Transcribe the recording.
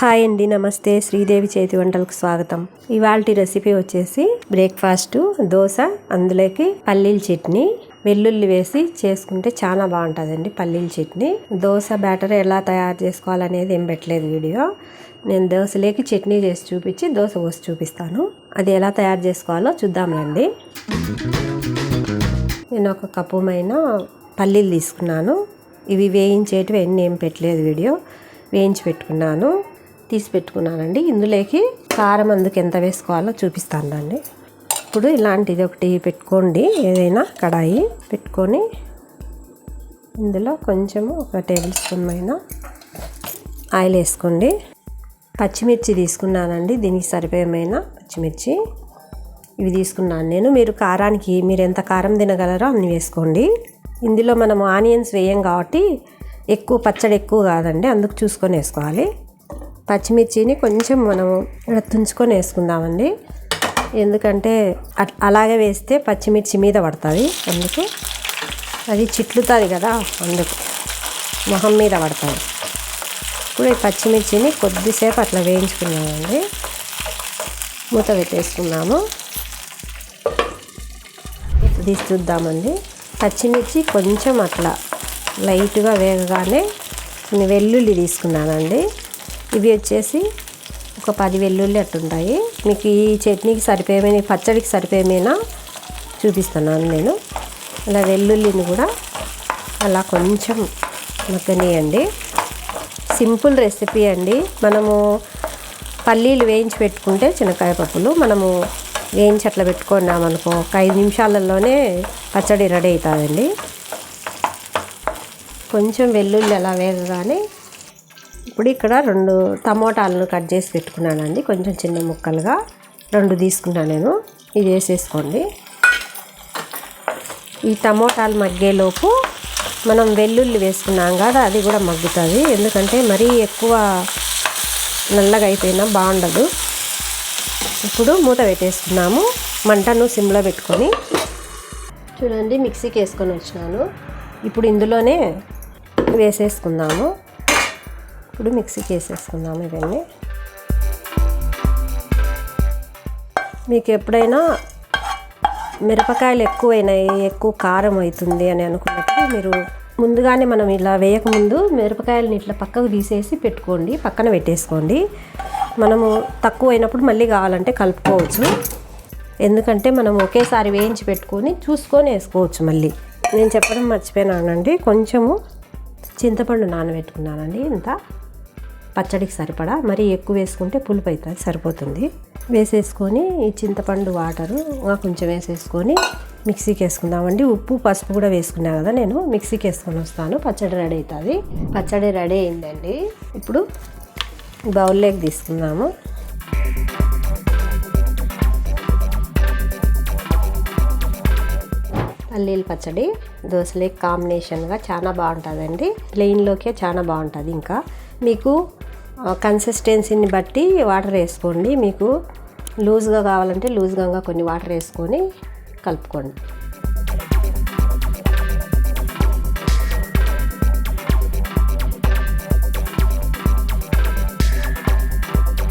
Hi అండి నమస్తే. శ్రీదేవి చేతి వంటలకు స్వాగతం. ఇవాళ రెసిపీ వచ్చేసి బ్రేక్ఫాస్ట్ దోశ అందులోకి పల్లీల చట్నీ వెల్లుల్లి వేసి చేసుకుంటే చాలా బాగుంటుందండి పల్లీల చట్నీ. దోశ బ్యాటర్ ఎలా తయారు చేసుకోవాలనేది ఏం పెట్టలేదు వీడియో. నేను దోశలోకి చట్నీ చేసి చూపించి దోశ పోసి చూపిస్తాను. అది ఎలా తయారు చేసుకోవాలో చూద్దాంలేండి నేను ఒక కప్పుమైన పల్లీలు తీసుకున్నాను. ఇవి వేయించేటివి ఎన్ని ఏం పెట్టలేదు వీడియో. వేయించి పెట్టుకున్నాను. తీసి పెట్టుకున్నానండి. ఇందులోకి కారం అందుకు ఎంత వేసుకోవాలో చూపిస్తానండి ఇప్పుడు ఇలాంటిది ఒకటి పెట్టుకోండి. ఏదైనా కడాయి పెట్టుకొని ఇందులో కొంచెము ఒక టేబుల్ స్పూన్ అయిన ఆయిల్ వేసుకోండి. పచ్చిమిర్చి తీసుకున్నానండి. దీనికి సరిపోయేమైనా పచ్చిమిర్చి. ఇవి తీసుకున్నాను నేను. మీరు కారానికి మీరు ఎంత కారం తినగలరో అన్ని వేసుకోండి. ఇందులో మనం ఆనియన్స్ వేయం కాబట్టి ఎక్కువ పచ్చడి ఎక్కువ కాదండి. అందుకు చూసుకొని వేసుకోవాలి. పచ్చిమిర్చిని కొంచెం మనం తుంచుకొని వేసుకుందామండి. ఎందుకంటే అట్- అలాగే వేస్తే పచ్చిమిర్చి మీద పడుతుంది. అందుకు అది చిట్లుతుంది కదా అందుకు మొహం మీద పడుతుంది. ఇప్పుడు ఈ పచ్చిమిర్చిని కొద్దిసేపు అట్లా వేయించుకున్నామండి మూత పెట్టేసుకున్నాము తీసి చూద్దామండి. పచ్చిమిర్చి కొంచెం అట్లా లైట్గా వేగగానే కొన్ని వెల్లుల్లి తీసుకున్నానండి. ఇవి వచ్చేసి ఒక పది వెల్లుల్లి అట్టుంటాయి మీకు ఈ చట్నీకి సరిపోయేమైనా పచ్చడికి సరిపోయేమైనా చూపిస్తున్నాను నేను. అలా వెల్లుల్లిని కూడా అలా కొంచెం మగ్గనియండి. సింపుల్ రెసిపీ అండి. మనము పల్లీలు వేయించి పెట్టుకుంటే చిన్నకాయ పప్పులు. మనము వేయించి అట్లా పెట్టుకున్నామనుకో ఒక ఐదు నిమిషాలలోనే పచ్చడి రెడీ అవుతుందండి. కొంచెం వెల్లుల్లి అలా వేగగానే ఇప్పుడు ఇక్కడ రెండు టమోటాలను కట్ చేసి పెట్టుకున్నానండి. కొంచెం చిన్న ముక్కలుగా రెండు తీసుకున్నాను నేను. ఇది వేసేసుకోండి. ఈ టమోటాలు మగ్గేలోపు మనం వెల్లుల్లి వేసుకున్నాం కదా అది కూడా మగ్గుతుంది. ఎందుకంటే మరీ ఎక్కువ నల్లగా అయిపోయినా బాగుండదు. ఇప్పుడు మూత పెట్టేసుకున్నాము. మంటను సిమ్లో పెట్టుకొని చూడండి మిక్సీకి వేసుకొని వచ్చినాను. ఇప్పుడు ఇందులోనే వేసేసుకుందాము. ఇప్పుడు మిక్సీకి వేసేసుకుందాము ఇవన్నీ. మీకు ఎప్పుడైనా మిరపకాయలు ఎక్కువైనాయి ఎక్కువ కారం అవుతుంది అని అనుకున్నప్పుడు మీరు ముందుగానే మనం ఇలా వేయకముందు మిరపకాయలని ఇట్లా పక్కకు తీసేసి పెట్టుకోండి పక్కన పెట్టేసుకోండి. మనము తక్కువ అయినప్పుడు మళ్ళీ కావాలంటే కలుపుకోవచ్చు. ఎందుకంటే మనం ఒకేసారి వేయించి పెట్టుకొని చూసుకొని వేసుకోవచ్చు మళ్ళీ. నేను చెప్పడం మర్చిపోయినానండి. కొంచెము చింతపండు నానబెట్టుకున్నానండి ఇంత. పచ్చడికి సరిపడా మరీ ఎక్కువ వేసుకుంటే పులుపు అవుతుంది సరిపోతుంది. వేసేసుకొని ఈ చింతపండు వాటరు కొంచెం వేసేసుకొని మిక్సీకి వేసుకుందామండి. ఉప్పు పసుపు కూడా వేసుకున్నా కదా నేను మిక్సీకి వేసుకొని వస్తాను. పచ్చడి రెడీ అవుతుంది. పచ్చడి రెడీ అయిందండి. ఇప్పుడు బౌల్లోకి తీసుకుందాము. పల్లీల పచ్చడి దోశలే కాంబినేషన్గా చాలా బాగుంటుందండి. ప్లెయిన్లోకే చాలా బాగుంటుంది ఇంకా. మీకు కన్సిస్టెన్సీని బట్టి వాటర్ వేసుకోండి. మీకు లూజ్గా కావాలంటే లూజ్గా కొన్ని వాటర్ వేసుకొని కలుపుకోండి.